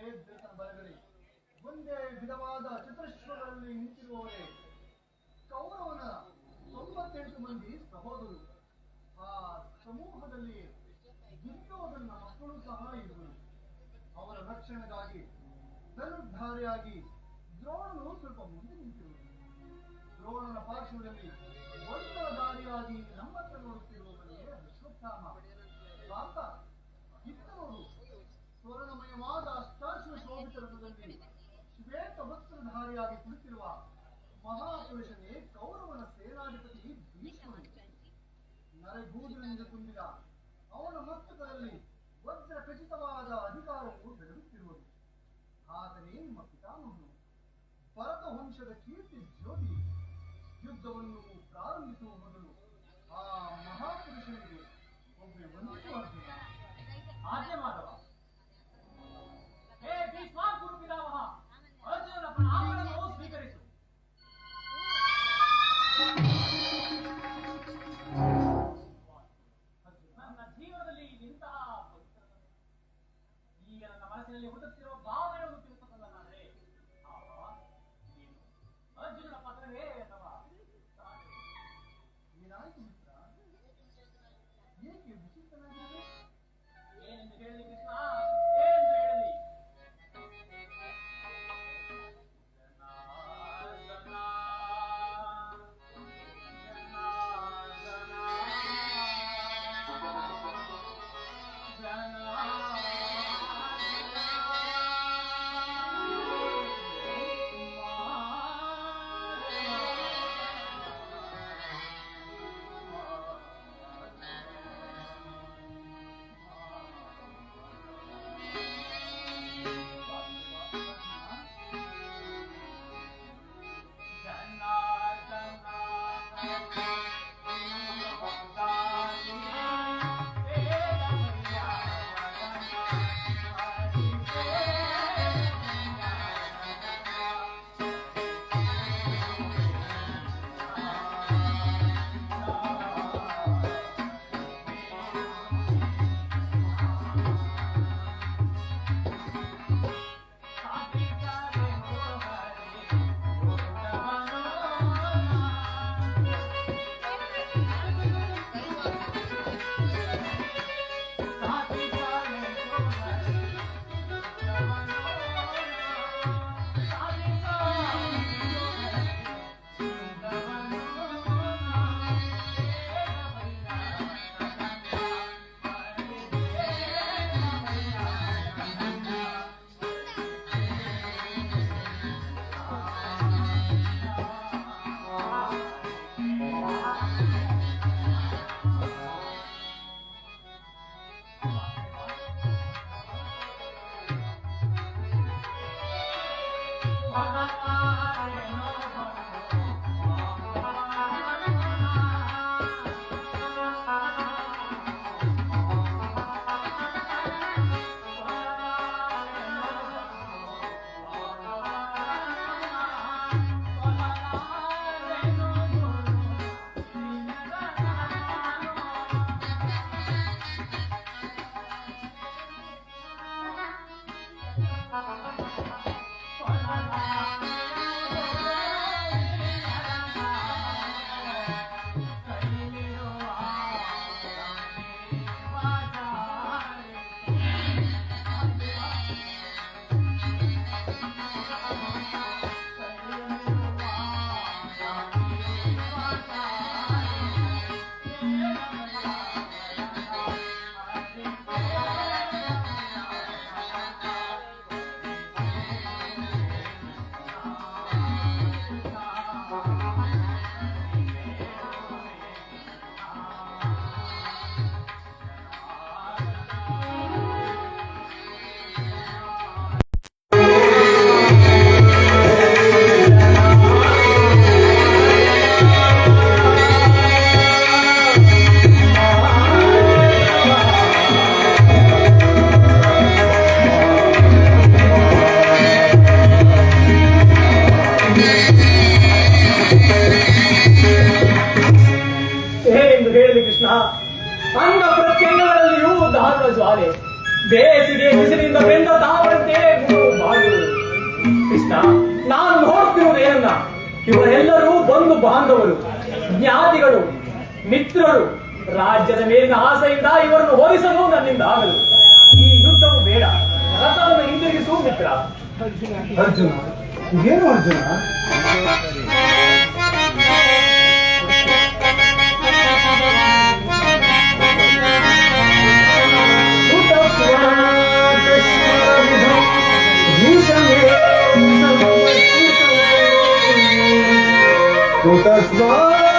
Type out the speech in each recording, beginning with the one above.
ಬರಗಲಿ ಮುಂದೆ ವಿಧವಾದ ಚತುರ್ಶ್ವಗಳಲ್ಲಿ ನಿಂತಿರುವವರೇ, ಕೌರವನ ತೊಂಬತ್ತೆಂಟು ಮಂದಿ ಸಹೋದರು ಆ ಸಮೂಹದಲ್ಲಿ ದುರ್ಯೋಧನ ಮಕ್ಕಳು ಸಹ ಇದ್ದರು. ಅವರ ರಕ್ಷಣೆಗಾಗಿ ಧನುರ್ಧಾರಿಯಾಗಿ ದ್ರೋಣನು ಸ್ವಲ್ಪ ಮುಂದೆ ನಿಂತಿರುವುದು ದ್ರೋಣನ ಪಾರ್ಶ್ವದಲ್ಲಿ ವಸ್ತ್ರಧಾರಿಯಾಗಿ ಕುಳಿತಿರುವ ಮಹಾಪುರುಷನೇ ಕೌರವನ ಸೇನಾಧಿಪತಿ ಭೀಷ್ಮನು. ನರಗೂದಿನಿಂದ ತುಂಬಿದ ಅವನ ಮಸ್ತಕದಲ್ಲಿ ವಜ್ರ ಖಚಿತವಾದ ಅಧಿಕಾರವು ಬೆಳಗುತ್ತಿರುವುದು ಆದರೆ ನಿಮ್ಮ ಪಿತಾಮಹನು. ಭರತ ವಂಶದ ಕೀರ್ತಿ ಜ್ಯೋತಿ. ಯುದ್ಧವನ್ನು ಪ್ರಾರಂಭಿಸುವ ಮೊದಲು ಆ ಮಹಾಪುರುಷನಿಗೆ ಒಬ್ಬ ಆಜ್ಞೆ ಆಜ್ಞೆ ಬಂಧು ಬಾಂಧವರು ಜ್ಞಾನಿಗಳು ಮಿತ್ರರು, ರಾಜ್ಯದ ಮೇಲಿನ ಆಸೆಯಿಂದ ಇವರನ್ನು ಹೋಲಿಸಲು ನನ್ನಿಂದ ಆಗಲು ಈ ಯುದ್ಧವು ಬೇಡ. ರಥವನ್ನು ಹಿಂದಿರುಗಿಸುವ ಮಿತ್ರ. ಅರ್ಜುನ, ಏನು ಅರ್ಜುನ? That's mãos.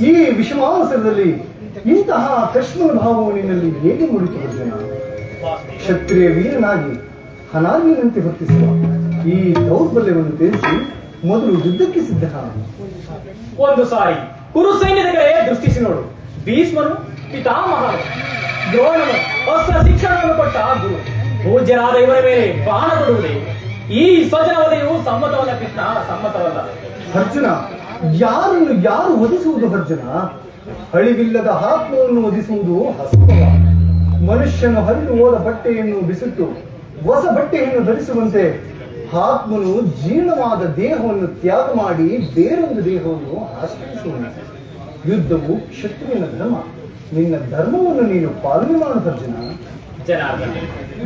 ಈ ವಿಷಮಾವಸರದಲ್ಲಿ ಇಂತಹ ಕೃಷ್ಣನ ಭಾವವು ನಿನ್ನಲ್ಲಿ ಹೇಗೆ ಮೂಡಿತು ಅರ್ಜುನ ಕ್ಷತ್ರಿಯ ವೀರನಾಗಿ ಹನಾಗಿನಂತೆ ವರ್ತಿಸುವ ಈ ದೌರ್ಬಲ್ಯವನ್ನು ತಿಳಿಸಿ ಮೊದಲು ಯುದ್ಧಕ್ಕೆ ಸಿದ್ಧ ಒಂದು ಸಾರಿ ಕುರು ಸೈನ್ಯದ ಕಡೆ ದೃಷ್ಟಿಸಿ ನೋಡು. ಭೀಷ್ಮನು ಪಿತಾಮಹ ದ್ರೋಣನು ಅಸ್ತ್ರ ಶಿಕ್ಷಣವನ್ನು ಕೊಟ್ಟ ಗುರು. ಪೂಜ್ಯರಾದ ಇವರ ಮೇಲೆ ಬಾಣ ಕೊಡುವುದೇ ಈ ಸ್ವಜನವದೆಯು ಸಮ್ಮತವಲ್ಲ ಕೃಷ್ಣ ಸಮ್ಮತವಲ್ಲ. ಅರ್ಜುನ ಯಾರನ್ನು ಯಾರು ಒದಿಸುವುದು ಅರ್ಜುನ? ಅಳಿವಿಲ್ಲದ ಆತ್ಮವನ್ನು ಒದಿಸುವುದು ಹಸ್ತವ ಮನುಷ್ಯನು ಹರಿದು ಹೋದ ಬಟ್ಟೆಯನ್ನು ಬಿಸಿಟ್ಟು ಹೊಸ ಬಟ್ಟೆಯನ್ನು ಧರಿಸುವಂತೆ ಆತ್ಮನು ಜೀರ್ಣವಾದ ದೇಹವನ್ನು ತ್ಯಾಗ ಮಾಡಿ ಬೇರೊಂದು ದೇಹವನ್ನು ಆಶ್ರಯಿಸುವಂತೆ ಯುದ್ಧವು ಶತ್ರುವಿನ ಧರ್ಮ. ನಿನ್ನ ಧರ್ಮವನ್ನು ನೀನು ಪಾಲನೆ ಮಾಡುವ ಅರ್ಜುನ. ಜನಾರ್ದನ,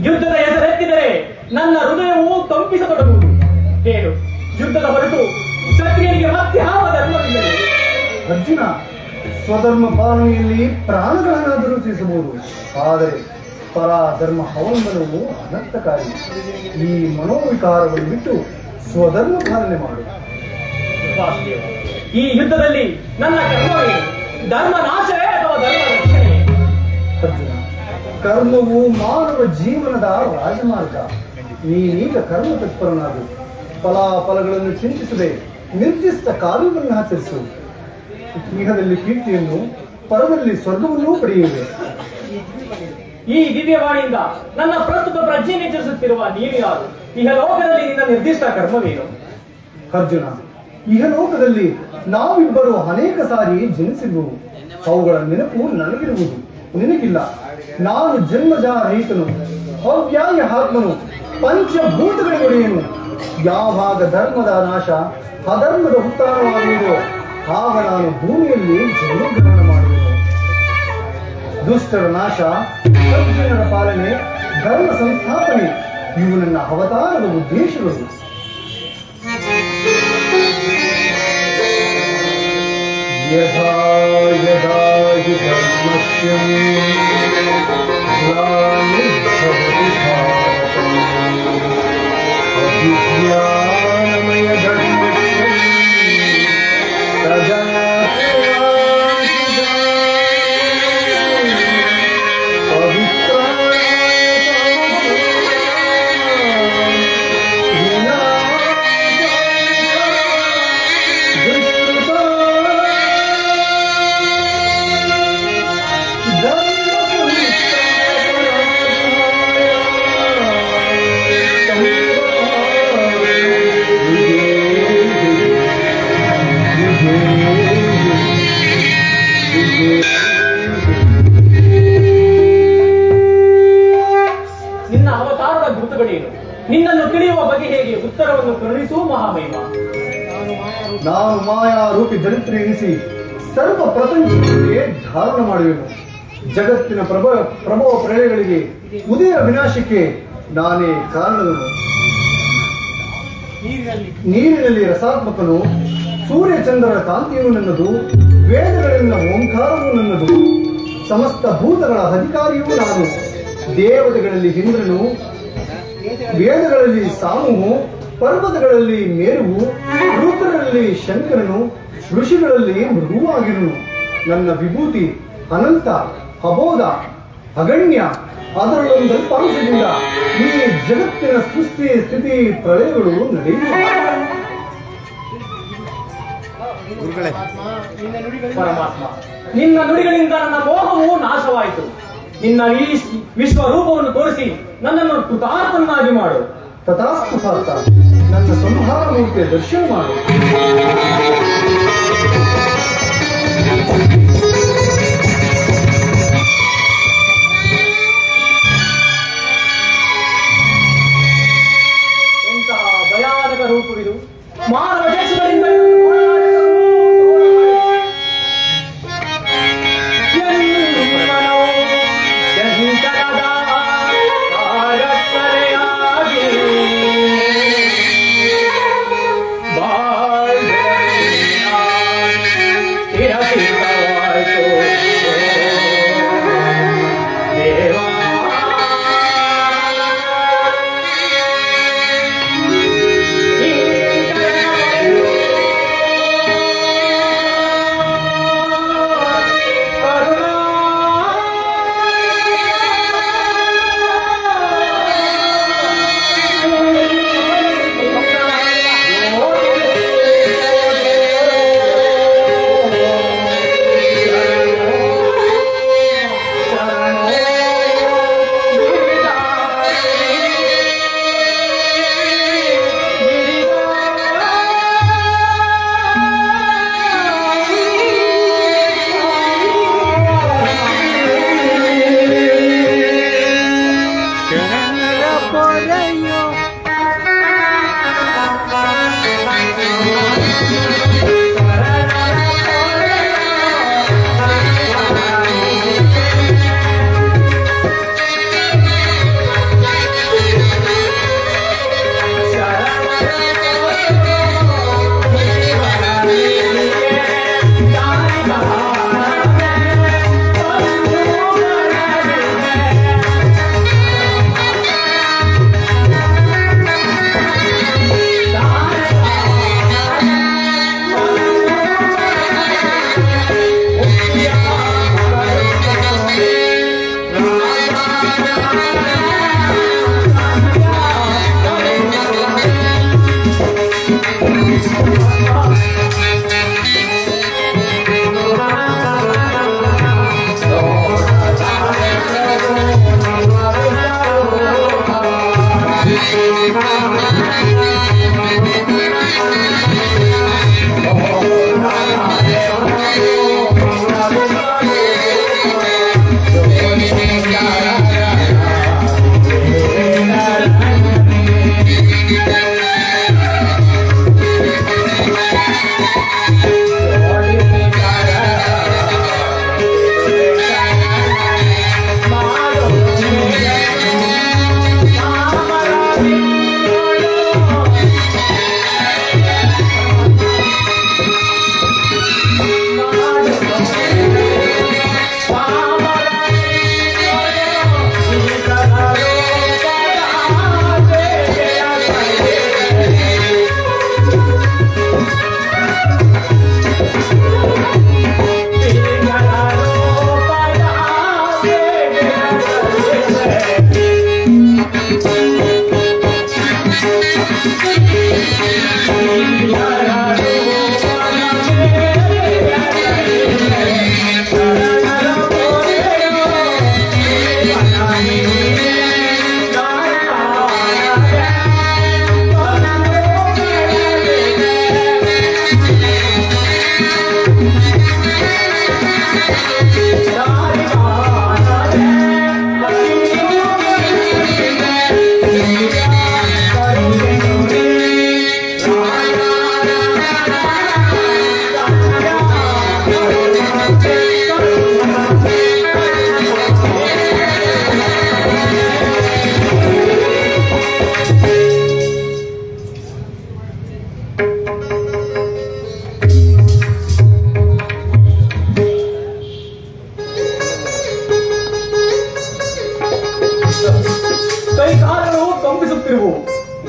ಯುದ್ಧದ ಹೆಸರೆತ್ತಿದರೆ ನನ್ನ ಹೃದಯವು ಕಂಪಿಸತೊಡಗುವುದು. ಹೇಳು, ಯುದ್ಧದ ಹೊರತು ಕ್ಷತ್ರಿಯನಿಗೆ ಮತ್ತೆ ಯಾವ ಧರ್ಮವಿಲ್ಲ ಅರ್ಜುನ ಸ್ವಧರ್ಮ ಪಾಲನೆಯಲ್ಲಿ ಪ್ರಾಣಗಳನ್ನಾದರೂ ತಿಳಿಸಬಹುದು ಆದರೆ ಪರಾಧರ್ಮ ಅವಲಂಬನವು ಅನರ್ಥಕಾರಿ. ಈ ಮನೋವಿಕಾರವನ್ನು ಬಿಟ್ಟು ಸ್ವಧರ್ಮ ಪಾಲನೆ ಮಾಡು. ಈ ಯುದ್ಧದಲ್ಲಿ ನನ್ನ ಕರ್ಮವೇ? ಧರ್ಮ ನಾಶವೇ ಅಥವಾ ಧರ್ಮ ರಕ್ಷಣೆ? ಅರ್ಜುನ ಕರ್ಮವು ಮಾನವ ಜೀವನದ ರಾಜಮಾರ್ಗ. ನೀನೀಗ ಕರ್ಮ ತತ್ಪರನಾಗು. ಫಲಾಫಲಗಳನ್ನು ಚಿಂತಿಸದೆ ನಿರ್ದಿಷ್ಟ ಕಾರ್ಯವನ್ನು ಆಚರಿಸು ಸ್ನೇಹದಲ್ಲಿ ಕೀರ್ತಿಯನ್ನು ಪರದಲ್ಲಿ ಸ್ವರ್ಗವನ್ನೂ ಪಡೆಯುವೆ ಈ ದಿವ್ಯವಾಣಿಯಿಂದ ನನ್ನ ಪ್ರಸ್ತುತ ಪ್ರಜ್ಞೆ ಎಚ್ಚರಿಸುತ್ತಿರುವ ನೀನು ಯಾರು? ಈಗ ಲೋಕದಲ್ಲಿ ನಿನ್ನ ನಿರ್ದಿಷ್ಟ ಕರ್ಮವೇನು? ಅರ್ಜುನ ಇಹಲೋಕದಲ್ಲಿ ನಾವಿಬ್ಬರು ಅನೇಕ ಸಾರಿ ಜನಿಸಿದ್ವು. ಅವುಗಳ ನೆನಪು ನನಗಿರುವುದು ನಿನಗಿಲ್ಲ. ನಾನು ಜನ್ಮಜ ರಹಿತನು ಅವ್ಯಾಯ ಆತ್ಮನು ಪಂಚಭೂತಗಳಿಗೊಡೆಯನು ಯಾವಾಗ ಧರ್ಮದ ನಾಶ ಅಧರ್ಮದ ಉತ್ಥಾನವಾಗುವುದೋ ಆಗ ನಾನು ಭೂಮಿಯಲ್ಲಿ ಜನ್ಮಗ್ರಹಣ ಮಾಡುವೆನು ದುಷ್ಟರ ನಾಶ ಸಜ್ಜನರ ಪಾಲನೆ ಧರ್ಮ ಸಂಸ್ಥಾಪನೆ ಇವು ನನ್ನ ಅವತಾರದ ಉದ್ದೇಶಗಳು यथा यदा हि धर्मस्य ग्लानिर्भवति भारतम् अभिज्ञानमयधर्मस्य ಬಗೆ ಹೇಗೆ ಉತ್ತರವನ್ನು ಕರುಣಿಸು ಮಹಾಮಹಿಮ. ನಾನು ಮಾಯಾ ರೂಪಿ ಜನತ್ರ ಎನಿಸಿ ಸರ್ವ ಪ್ರಪಂಚಕ್ಕೆ ಧಾರಣ ಮಾಡುವೆನು ಜಗತ್ತಿನ ಪ್ರಭ ಪ್ರಭಾವ ಪ್ರಳಯಗಳಿಗೆ ಉದಯ ವಿನಾಶಕ್ಕೆ ನಾನೇ ಕಾರಣದನು. ನೀರಿನಲ್ಲಿ ರಸಾತ್ಮಕನು ಸೂರ್ಯ ಚಂದ್ರರ ಕಾಂತಿಯು ನನ್ನದು, ವೇದಗಳಿಂದ ಓಂಕಾರವೂ ನನ್ನದು, ಸಮಸ್ತ ಭೂತಗಳ ಅಧಿಕಾರಿಯೂ ನಾನು. ದೇವತೆಗಳಲ್ಲಿ ಇಂದ್ರನು ವೇದಗಳಲ್ಲಿ ಸಾಮುವು ಪರ್ವತಗಳಲ್ಲಿ ಮೇರುವು ರುದ್ರರಲ್ಲಿ ಶಂಕರನು ಋಷಿಗಳಲ್ಲಿ ಮೃದುವಾಗಿರುನು. ನನ್ನ ವಿಭೂತಿ ಅನಂತ ಅಬೋಧ ಅಗಣ್ಯ ಅದರಲ್ಲೊಂದು ಪಾಂಶದಿಂದ ಈ ಜಗತ್ತಿನ ಸೃಷ್ಟಿ ಸ್ಥಿತಿ ಪ್ರಳಯಗಳು ನಡೆಯುವ ಪರಮಾತ್ಮ ನಿನ್ನ ನುಡಿಗಳಿಂದ ನನ್ನ ಮೋಹವು ನಾಶವಾಯಿತು. ನಿನ್ನ ಈ ವಿಶ್ವ ರೂಪವನ್ನು ತೋರಿಸಿ ನನ್ನನ್ನು ಕೃತಾರ್ಥನಾಗಿ ಮಾಡು. ತಥಾಸ್ತು ಪಾರ್ಥ. ನನ್ನ ಸಂಹಾರ ಮೂರ್ತಿಯ ದರ್ಶನ ಮಾಡು. ಎಂತಹ ಭಯಾನಕ ರೂಪವಿದು. ಮಾನವ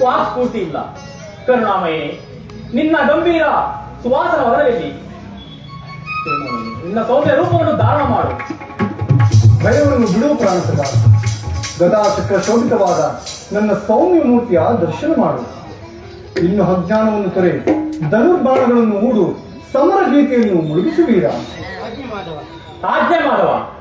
ವಾಕ್ಸ್ಫೂರ್ತಿ ಇಲ್ಲ ಕರುಣಾಮಯೇ ನಿನ್ನ ಗಂಭೀರ ಸುವಾಸನ ವರದಲ್ಲಿ. ನಿನ್ನ ಸೌಮ್ಯ ರೂಪವನ್ನು ಧಾರಣ ಮಾಡು. ಭಯವನ್ನು ಬಿಡುವ ಪ್ರಾಣಿಸದ. ಗದಾಚಕ್ರ ಶೋಭಿತವಾದ ನನ್ನ ಸೌಮ್ಯ ಮೂರ್ತಿಯ ದರ್ಶನ ಮಾಡು. ಇನ್ನು ಅಜ್ಞಾನವನ್ನು ತೊರೆ ಧನುರ್ಬಾಣಗಳನ್ನು ಮೂಡು ಸಮರ ಗೀತೆಯನ್ನು ಮುಳುಗಿಸುವೀರ. ಆಜ್ಞೆ ಮಾಧವ.